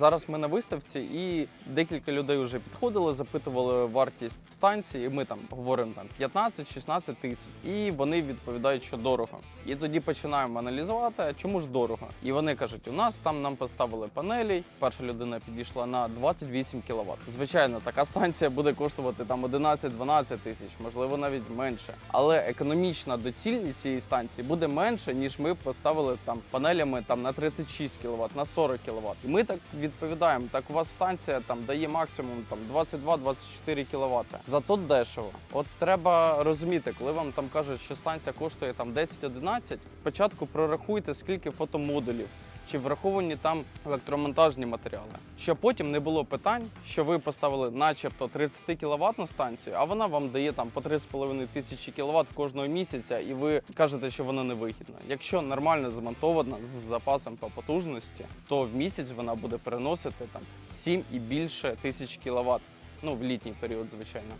Зараз ми на виставці, і декілька людей вже підходили, запитували вартість станції. Ми там говоримо там 15-16 тисяч, і вони відповідають, що дорого. І тоді починаємо аналізувати, а чому ж дорого. І вони кажуть, у нас там нам поставили панелі. Перша людина підійшла на 28 кВт. Звичайно, така станція буде коштувати там 11-12 тисяч, можливо, навіть менше. Але економічна доцільність цієї станції буде менше, ніж ми поставили там панелями там на 36 кВт, на 40 кВт. І ми так відповідаємо. Так у вас станція там дає максимум там 22-24 кВт. Зато дешево. От треба розуміти, коли вам там кажуть, що станція коштує там 10-11, спочатку прорахуйте, скільки фотомодулів. Чи враховані там електромонтажні матеріали, щоб потім не було питань, що ви поставили, начебто, 30 кВт станцію, а вона вам дає там по 3,5 тисячі кВт кожного місяця, і ви кажете, що воно невигідно. Якщо нормально замонтована з запасом по потужності, то в місяць вона буде переносити там 7 і більше тисяч кВт. Ну в літній період, звичайно.